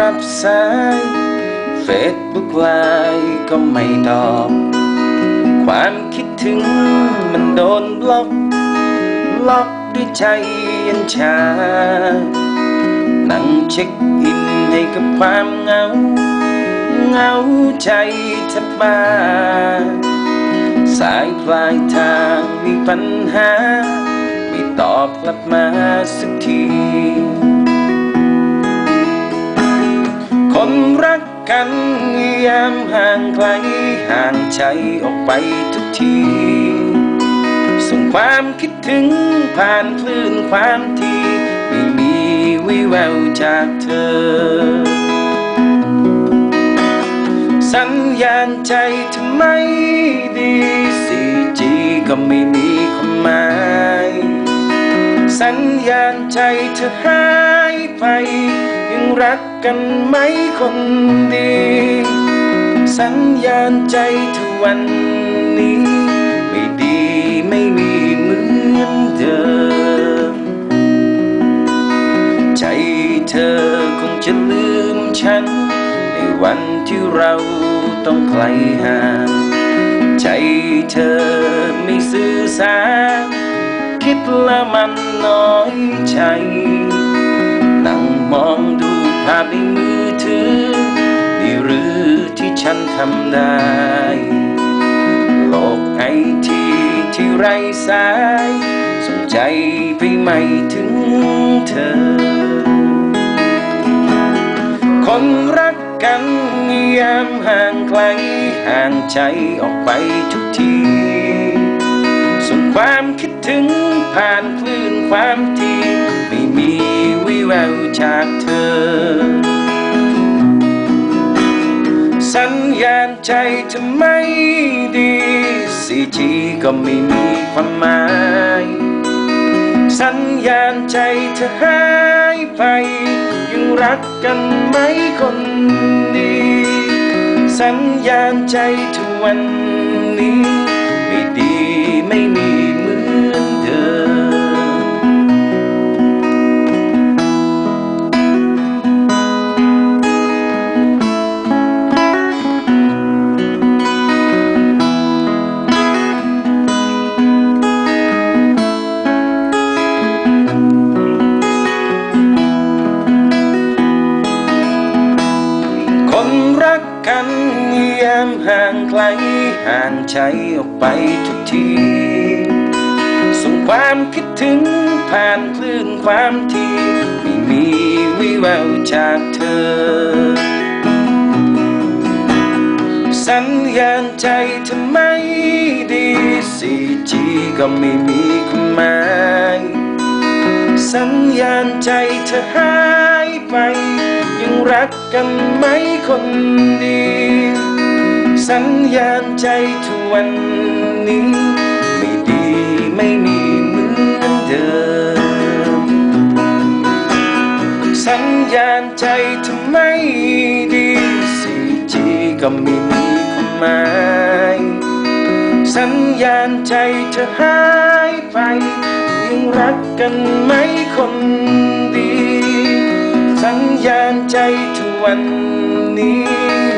รับสาย เฟซบุ๊กไลน์ก็ไม่ตอบ ความคิดถึงมันโดนบล็อก ล็อกด้วยใจเย็นชา นั่งเช็คอินให้กับความเหงา เหงาใจแทบบ้า สายปลายทางมีปัญหา ไม่ตอบกลับมาสักที กันยามห่างไกลห่างใจออกไปทุกที ส่งความคิดถึงผ่านคลื่นความทีไม่มีวิแววจากเธอ สัญญาณใจทำไมดี 4G ก็ไม่มีความหมาย สัญญาณใจเธอหาย ไป ยังรักกันไหมคนดี สัญญาณใจเธอวันนี้ ไม่ดีไม่มีเหมือนเดิม ใจเธอคงจะลืมฉัน ในวันที่เราต้องไกลห่างใจเธอไม่สื่อสารคิดละมันน้อยใจ พในมือถือ นี่หรือที่ฉันทำได้โลกไอทีที่ไร้สายส่งใจไปไม่ถึงเธอ คนรักกันยามห่างไกลห่างใจออกไปทุกทีส่งความคิดถึงผ่านคลื่นความทีไม่มีวิแวว จากเธอ สัญญาณใจเธอไม่ดี 4G ก็ไม่มีความหมาย สัญญาณใจเธอหายไป ยังรักกันไหมคนดี สัญญาณใจทุกวันนี้ คนรักกันยามห่างไกลห่างใจออกไปทุกทีส่งความคิดถึงผ่านคลื่นความทีไม่มีวิแววจากเธอ สัญญาณใจเธอไมดี 4G ก็ไม่มีความหมาย สัญญาณใจเธอหายไป รักกันไหมคนดี สัญญาณใจทุกวันนี้ ไม่ดีไม่มีเหมือนเดิม สัญญาณใจเธอไม่ดี 4G ก็ไม่มีความหมายสัญญาณใจเธอหายไป ยังรักกันไหมคนดี ใจทุกวันนี้